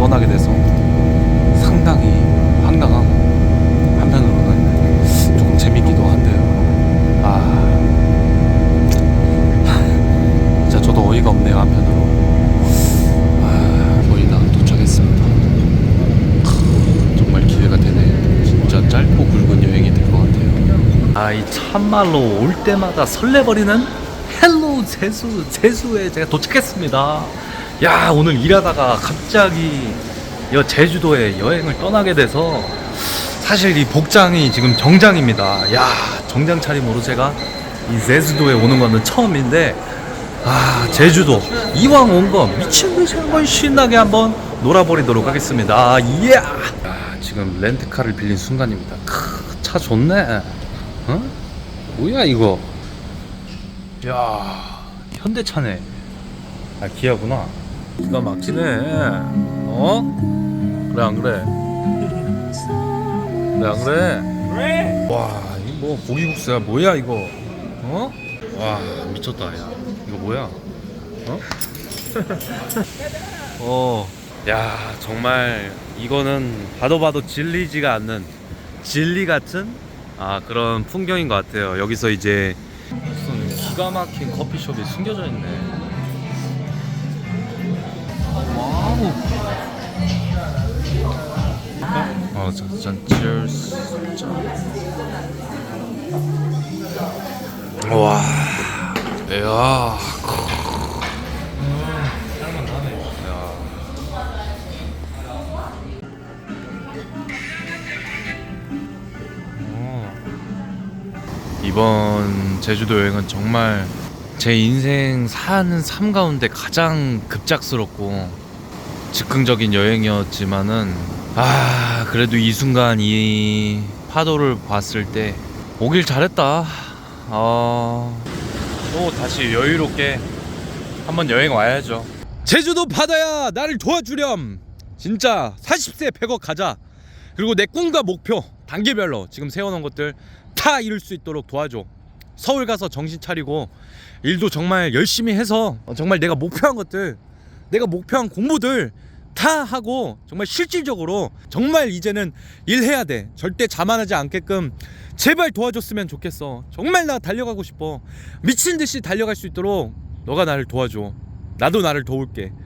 떠나게 돼서 상당히 황당하고 한편으로는 조금 재밌기도 한데요. 아, 진짜 저도 어이가 없네요 한편으로. 아, 거의 다 도착했습니다. 정말 기회가 되네요. 진짜 짧고 굵은 여행이 될 것 같아요. 아이 참말로 올 때마다 설레버리는 헬로 제수 제수에 제가 도착했습니다. 야, 오늘 일하다가 갑자기 여 제주도에 여행을 떠나게 돼서 사실 이 복장이 지금 정장입니다. 야, 정장 차림으로 제가 이 제주도에 오는 거는 처음인데 아, 제주도 이왕 온 거 미친 듯이 한번 신나게 한번 놀아버리도록 하겠습니다. 아, 예! 아, 지금 렌트카를 빌린 순간입니다. 크, 차 좋네. 어? 뭐야 이거? 야, 현대차네. 아, 기아구나. 기가 막히네. 어? 그래 안 그래? 그래 안 그래? 그래. 와, 이거 뭐 고기국수야 뭐야 이거? 어? 와, 미쳤다 야. 이거 뭐야? 어? 어. 야, 정말 이거는 봐도 봐도 질리지가 않는 진리 같은 아 그런 풍경인 것 같아요. 여기서 이제 무슨 기가 막힌 커피숍이 숨겨져 있네. 어, 짠. 짠. 와, 야, 이번 제주도 여행은 정말 제 인생 사는 삶 가운데 가장 급작스럽고 즉흥적인 여행이었지만은 아 그래도 이 순간 이 파도를 봤을 때 오길 잘했다. 아, 또 다시 여유롭게 한번 여행 와야죠. 제주도 바다야 나를 도와주렴. 진짜 40세 100억 가자. 그리고 내 꿈과 목표 단계별로 지금 세워놓은 것들 다 이룰 수 있도록 도와줘. 서울 가서 정신 차리고 일도 정말 열심히 해서 어, 정말 내가 목표한 것들, 내가 목표한 공부들 다 하고 정말 실질적으로 정말 이제는 일해야 돼. 절대 자만하지 않게끔 제발 도와줬으면 좋겠어. 정말 나 달려가고 싶어. 미친 듯이 달려갈 수 있도록 너가 나를 도와줘. 나도 나를 도울게.